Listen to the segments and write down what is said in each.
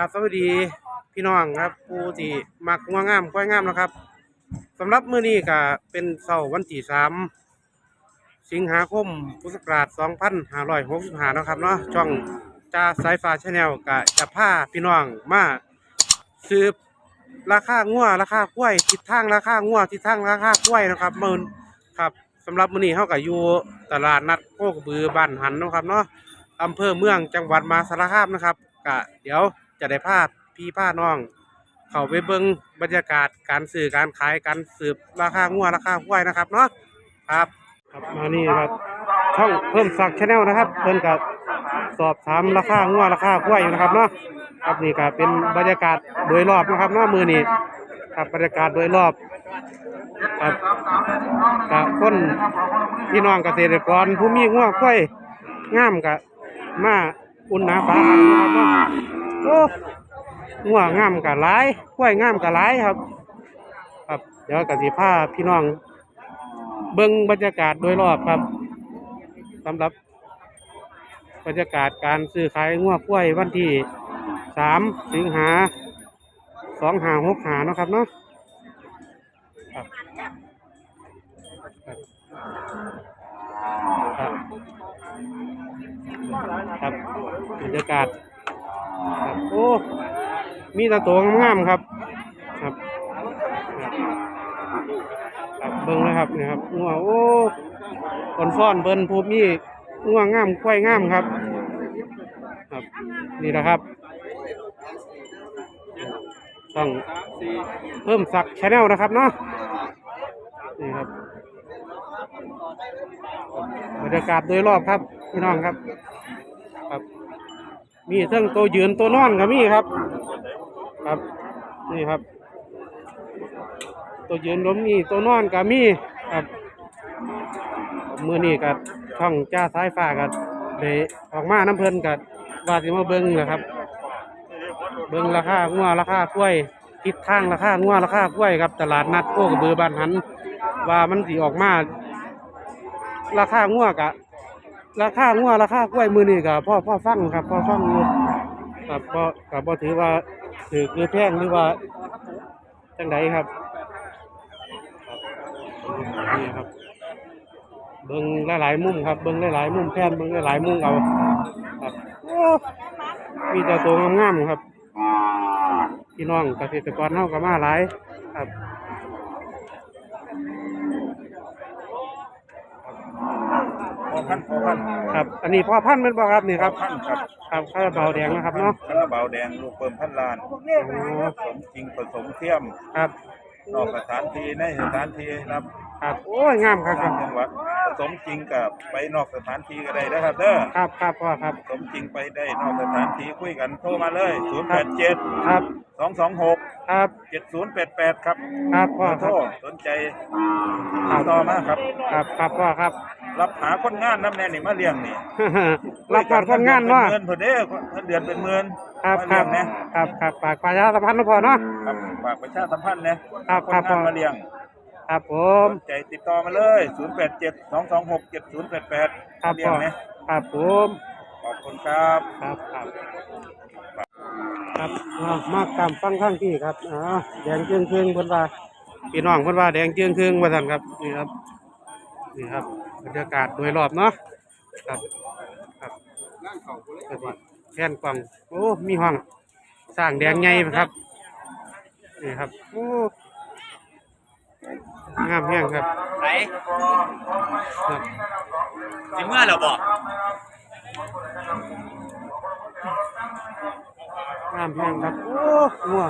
ราบสวัสดีพี่น้องครับผู้ที่มักงัวงามควายงามนะครับสำหรับมื้อนี้ก็เป็นเสาร์วันที่สามสิงหาคมพุทธศักราช2565นาะครับเนาะช่องจ่าสายฟ้าชาแนลก็จะพาพี่น้องมาสืบราคางัวราคากล้วยทิศทางราคางัวทิศทางราคากล้วยนะครับมื้อครับสำหรับมื้อนี้เฮาก็อยู่ตลาดนัดโคกระบือบ้านหันนะครับเนาะอำเภอเมืองจังหวัดมหาสารคามนะครับกะเดี๋ยว จะได้พาพี่พาน้อง เข้าไปเบิ่งบรรยากาศการซื้อการขายการสืบราคางัวราคาควยนะครับเนาะครับ ครับมานี่ครับช่องเพิ่มสักชาแนลนะครับ เพิ่นกับสอบถามราคางัวราคาควยอยู่นะครับเนาะครับนี่ก็เป็นบรรยากาศโดยรอบนะครับเนาะมือนี้ครับบรรยากาศโดยรอบครับกับคนพี่น้องเกษตรกรผู้มีงัวควายงามกะมาอุ่นหนาฟ้าครับ โอ้งัวงามกะหลายกล้วยงามกะหลายครับ ครับ เดี๋ยวกสิพาพี่น้อง เบิ่งบรรยากาศโดยรอบครับสำหรับบรรยากาศการซื้อขายงัวกล้วยวันที่สามสิงหาสองหาหกหาเนาะครับเนาะครับครับ ครับบรรยากาศ ครับโอ้มีตะตัวงามครับ ครับครับเบิ้งนะครับนี่ครับงัวโอ้คนฟ้อนเบิ้นภูมิงัวงามควายงามครับ ครับนี่นะครับ ต้องเพิ่มสักชแนลนะครับเนาะนี่ครับบรรยากาศโดยรอบครับพี่น้องครับ มีทั้งตัวยืนตัวนอนก็มีครับ ครับ นี่ครับ ตัวยืนล้มมีตัวนอนก็มีครับมือนี่กับช่องจ้าสายฟ้ากับเลยออกมาน้ำเพลินกับว่าสิมาเบิ้งนะครับ เบิ้งราคางัวราคากล้วยทิศทางราคางัวราคากล้วยครับ ตลาดนัดโคกระบือบ้านหัน ว่ามันสิออกมา ราคางัวกะ ราคางัวราคากล้วยมือนี่กะพ่อพ่อฟังครับพ่อฟังอยู่ครับพ่อกับพ่ถือว่าถือคือแพงหรือว่าจังไดครับครับนี่ครับ เบิ้งหลายๆมุมครับ เบิ้งหลายๆมุมแพนเบิ้งหลายๆมุมเอาครับมีแต่ตัวงามๆครับพี่น้องเกษตรกรเฮาก็มาหลายครับ พอพันพอพันครับ อันนี้พ่อพันธุ์เป็นบ่ครับนี่ครับ พันครับครับข้าวเบาแดงนะครับเนาะคาราบาวแดงลูกเปิมพันลานโอ้ผสมจริงผสมเทียม ครับ นอกสถานที่ในสถานที่ครับ ครับโอ้ยงามครับคต่ารับงจังหวัดผสมจริงกับไปนอกสถานที่ก็ได้นะครับเด้อครับครับพ่อครับผสมจริงไปได้นอกสถานที่คุยกันโทรมาเลย0 8 7ครับ2 2 6ครับ7 0 8 8ครับครับพ่อขอคโทรับษสนใจติดต่อมาครับ ครับครับพ่อครับ รับหาคนงานน้ำแน่นี่มาเลี้ยงนี่รับการคนงานเนาะเงินพอเด้อเดือนเป็นหมื่นครับมาคเลี้รัยบงนะครับครับฝากประชาสัมพันธ์นะพ่อเนาะครับฝากประชาสัมพันธ์นะครับคนครับงานมาเลี้ยง ครับผสมนใจติดต่อมาเลย 0 8 7 2 2 6 7 0 8 8ครับเลี้ยพ่งอนะครับผม ขอบคุณครับ ครับครับครับอ่ามากตามฟังข้างที่ครับอ่าแดงเชียงเชียงเพิ่นว่าพี่น้องเพิ่นว่าแดงเชียงเชียงว่าซั่นครับนี่ครับนี่ครับบรรยากาศโดยรอบเนาะครับครับก็สิแค่นกล่องโอ้มีห้องสร้างแดงใหญ่ครับนี่ครับโอ้ งามแห้งครับไหนครับสิเมื่อเราบอกงามแห้งครับ โอ้งัว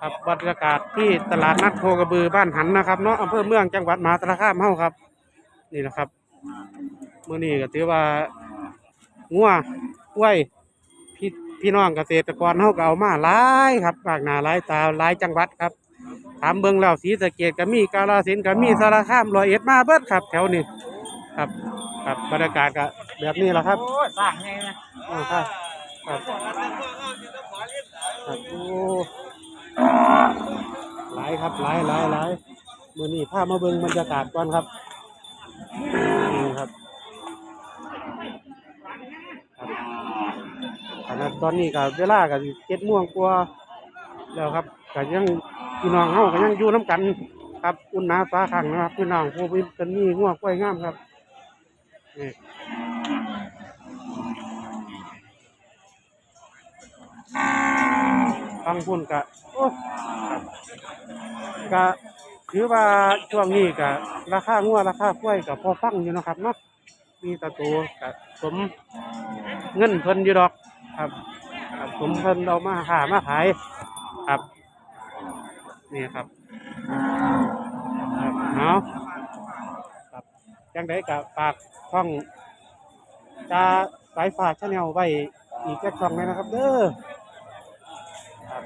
ครับบรรยากาศที่ตลาดนัดโคกระบือบ้านหันนะครับเนาะอำเภอเมืองจังหวัดมหาสารคามเฮาครับ นี่นะครับมื้อนี้ก็ถือว่างัวกล้วยพี่พี่น้องเกษตรกรเฮาก็เอามาหลายครับปากหน้าหลายตาหลายจังหวัดครับ ถามเบิ่งแล้วศรีสะเกษก็มีกาฬสินธุ์ก็มีสารคามร้อยเอ็ดมาเบิดครับ แถวนี้ครับ ครับบรรยากาศก็แบบนี้แหละครับโอ้ยสร้างไงนะอ่าครับครับครับโอ้หลายครับหลายหลายหลายมือนี้พามาเบิ่งบรรยากาศก่อนครับนี่ครับครับขนาดตอนนี้ก็เวลาก็เจ็ดโมงกว่าแล้วครับก็ยัง พี่น้องเฮาก็ยังอยู่น้ำกันครับอุ่นหนาฟ้าขังนะครับพี่น้องผู้เป็นมีง่วงกล้วยงามครับนี่ฟังพุ่นกะโอ้กับกะถือว่าช่วงนี้กะราคางัวราคากล้วยกับพอฟังอยู่นะครับเนาะมีแตะตัวกะสมเงินเพิ่นอยู่ดอกครับครับสมเพิ่นเอามาหามาขายครับ นี่ครับครับเอาครับจังได้กับฝากช่องจาสายฝาชาแนลไว้อีกแค่ช่องเลยนะครับ เด้อครับ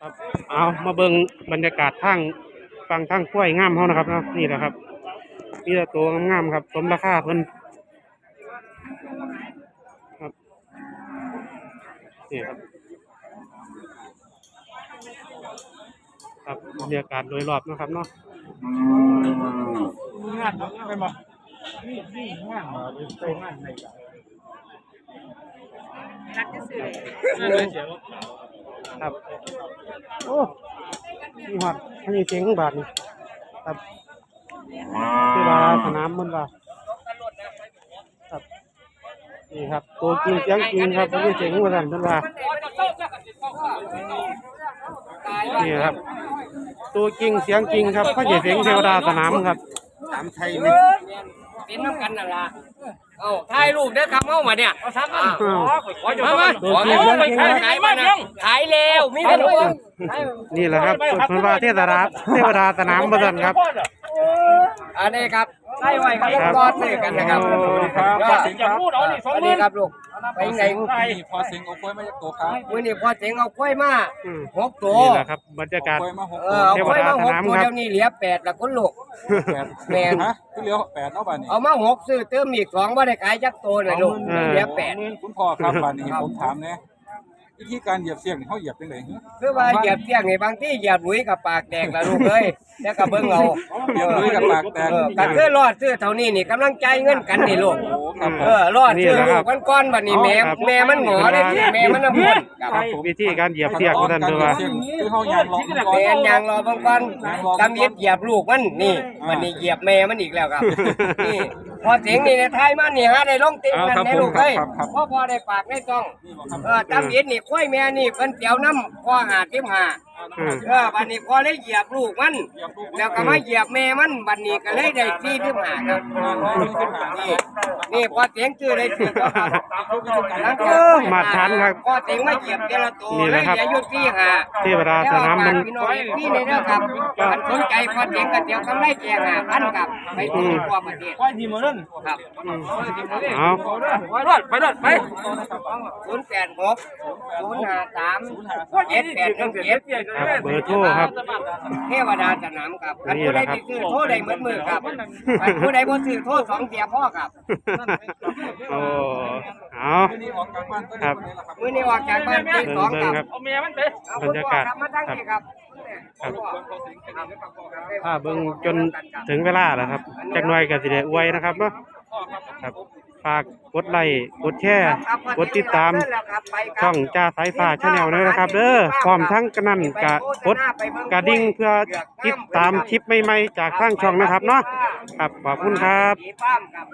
ครับเอามาเบิ่งบรรยากาศทางฟังทางกล้วยงามเขานะครับเนาะนี่แหละครับนี่แหละตัวงามๆครับ สมราคาเพิ่นครับนี่ครับ ครับบรรยากาศโดยรอบนะครับเนาะงานไปบ่นี่นี่งานมาไปงานในครับ โอ้มีหอดมีเสียงบาทนี่ครับที่ว่าสนามมันว่าครับนี่ครับตัวจริงเสียงจริงครับไม่เสียงว่าสั่นมันว่า นี่ครับ ตัวจริงเสียงจริงครับเขาจะเสียงเทวดาสนามครับ ถามไทยไหมเป็นน้ำกันนั่นล่ะเอาถ่ายรูปเด้อครับเฮามาเนี่ยเอาซักอ้าวมามาตัวจริงเสียงจริงขายครับขายมาเนี่ยขายแล้วมีแต่คนนี่แหละครับมันว่าเทวดาเทวดาสนามมาสั่นครับ อันนี้ครับใส่ไว้ครับกอดซื้อกันนะครับโอ้ครับก็พ่อสิงห์ครับอันนี้ครับลูก ไปไหนนี่พ่อสิงห์เอากล้วยมาจากตัวครับมื้อนี้พอเจ๋งเอากล้วยมาอืมหกตัวนี่แหละครับบรรยากาศ กล้วยมาหกเออเอากล้วยมาหกตัวเทวดาสนามครับเดี๋ยวนี้เหลือแปดละคนลูก แปดแม่นฮะที่เหลือแปดเนาะบ้านนี้เอามาหกซื้อเติมอีกสองบ่ได้ขายจักตัวเลยลูกเออเหลือแปด คุณพ่อครับบ้านนี้ผมถามเนี่ย วิธีการเหยียบเสียงนี่เขาเหยียบยังไงคือว่าเหยียบเที่ยงนี่บางทีเหยียบหลุยกับปากแดงละลูกเอ้ยแล้วก็เบิ่งเอาเหยียบด้วยกับปากแตกเออก็คือรอดซื้อเท่านี้นี่กำลังใจายเงินกันนี่ลูกโอ้ครับเออรอดซื้อลูกมันก้อนบัดนี้แม่ครับแม่มันหงอเลยสิแม่มันน้ำมันครับครับวิธีการเหยียบเสียกของท่านด้วยว่า คือเขายางรองก่อน แม่ยางรอบางก้อนตำเย็ดเหยียบลูกมันนี่วันนี้เหยียบแม่มันอีกแล้วครับนี่ พอเสียงนี่ในไทยมันนี่ฮะได้ลงติ๊กนั่นในลูกเอ้ยพ่อพอได้ปากได้ต้องเออตำเย็ดนี่ค่อยแม่นี่เพิ่นเตียวน้ำพ่อหาทิมหา อืม เออบัดนี้พอได้เหยียบลูกมัน แล้วก็มาเหยียบแม่มันบัดนี้ก็เลยได้ที่ทิมหาครับนี่นี่พอเสียงชื่อได้ที่ก็ครับเออมาทานครับพอเสียงมาเหยียบเจละตัวนี่แหเลละยครับ เหลืออยู่ที่หา เทวดาสนามมัน พี่น้องพี่ในเรื่องครับมันสนใจพอเสียงกันเดียวกำไรแจกหาพันกับ ไปที่ทั่วประเทศควายทีมาเล่นครับอืมเอาไปรอดไปรอดไปศูนย์แปดหกศูนย์ห้าสามเจ็ดแปดหนึ่งเจ็ดครับเบอร์โทรครับ เทวดาสนามครับคันนี่ผู้แหใดละครับที่ซื้อโทษใดเหมือนมือครับคันผู้ใดบ่ซื้อโทษสองเสียพ่อครับโอ้เอานี่ออกจากบ้านก็ครับมื้อนี้ออกจากบ้านตีสองเบิ่งครับครับเอาเมียมันไปบรรยากาศมาตั้งนี่ครับครับถ้าเบิ่งจนถึงเวลาแล้วครับจักหน่อยก็สิได้อวยนะครับเนาะครับ ฝากกดไลค์กดแชร์กดติดตามช่องจ้าสายฟ้าชาแนลด้วยนะครับ เด้อพร้อมทั้งกระนั้นกะกดกระดิ่งเพื่อติดตามคลิปใหม่ๆจากทางช่องนะครับเนาะครับขอบคุณครับผีป้ามครับ